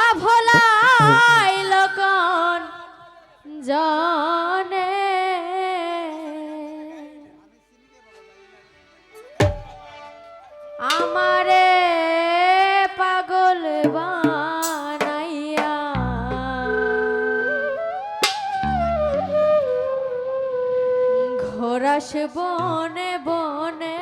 কথা ভোলাই লোকন জানে। আমারে পাগল বানাইয়া। ঘোরাস বনে বনে।